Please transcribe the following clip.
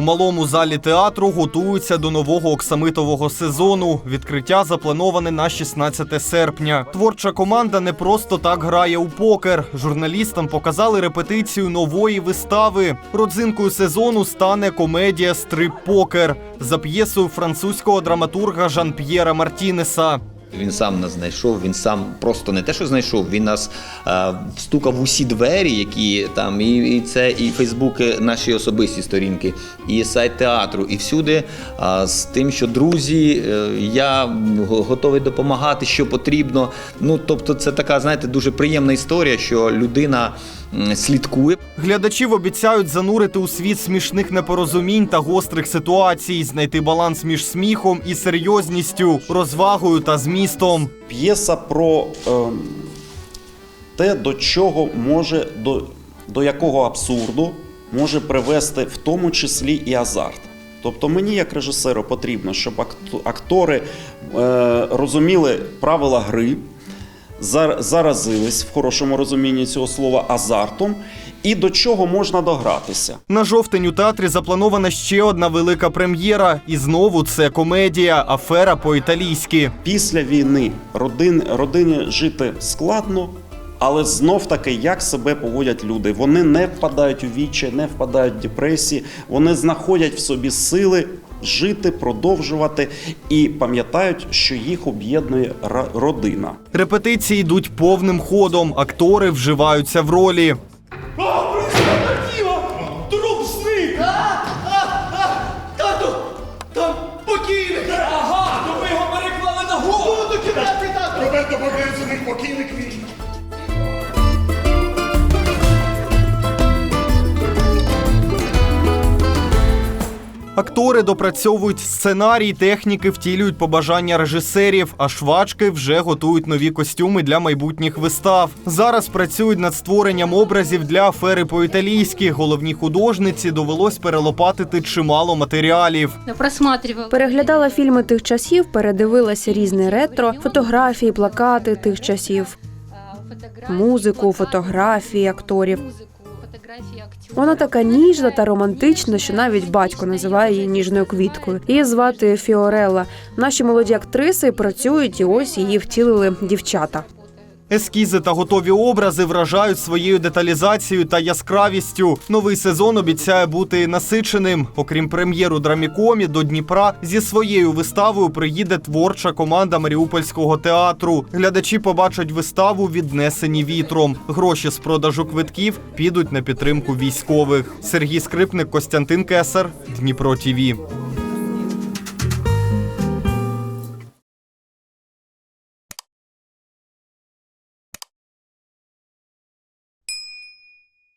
малому залі театру готуються до нового оксамитового сезону. Відкриття заплановане на 16 серпня. Творча команда не просто так грає у покер. Журналістам показали репетицію нової вистави. Родзинкою сезону стане комедія Стрип Покер за п'єсою французького драматурга Жан-П'єра Мартінеса. Він сам нас знайшов, він сам просто не те, що знайшов, він нас е, стукав в усі двері, які там, і, і це, і Фейсбуки, наші особисті сторінки, і сайт театру, і всюди е, з тим, що друзі, е, я готовий допомагати, що потрібно. Ну, тобто, це така, знаєте, дуже приємна історія, що людина слідкує. Глядачів обіцяють занурити у світ смішних непорозумінь та гострих ситуацій, знайти баланс між сміхом і серйозністю, розвагою та змістом. п'єса про ем, те, до чого може, до, до якого абсурду може привести в тому числі і азарт. Тобто мені, як режисеру, потрібно, щоб акт- актори е, розуміли правила гри, заразились в хорошому розумінні цього слова азартом, і до чого можна догратися. На жовтень у театрі запланована ще одна велика прем'єра, і знову це комедія Афера по-італійськи. Після війни родин, родині жити складно, але знов таки, як себе поводять люди. Вони не впадають у вічі, не впадають в депресії, вони знаходять в собі сили жити, продовжувати і пам'ятають, що їх об'єднує ра- родина. Репетиції йдуть повним ходом, актори вживаються в ролі. Ага, то його переклали на голову до кімнати, тату! Роберто покрився покійник мій! Актори допрацьовують сценарій, техніки втілюють побажання режисерів, а швачки вже готують нові костюми для майбутніх вистав. Зараз працюють над створенням образів для афери по-італійськи. Головній художниці довелось перелопатити чимало матеріалів. Переглядала фільми тих часів, передивилася різне ретро, фотографії, плакати тих часів, музику, фотографії акторів. Вона така ніжна та романтична, що навіть батько називає її ніжною квіткою. Її звати Фіорелла. Наші молоді актриси працюють, і ось її втілили дівчата. Ескізи та готові образи вражають своєю деталізацією та яскравістю. Новий сезон обіцяє бути насиченим. Окрім прем'єру драмікомі до Дніпра зі своєю виставою приїде творча команда Маріупольського театру. Глядачі побачать виставу віднесені вітром. Гроші з продажу квитків підуть на підтримку військових. Сергій Скрипник, Костянтин Кесар, Дніпро ТІВІ.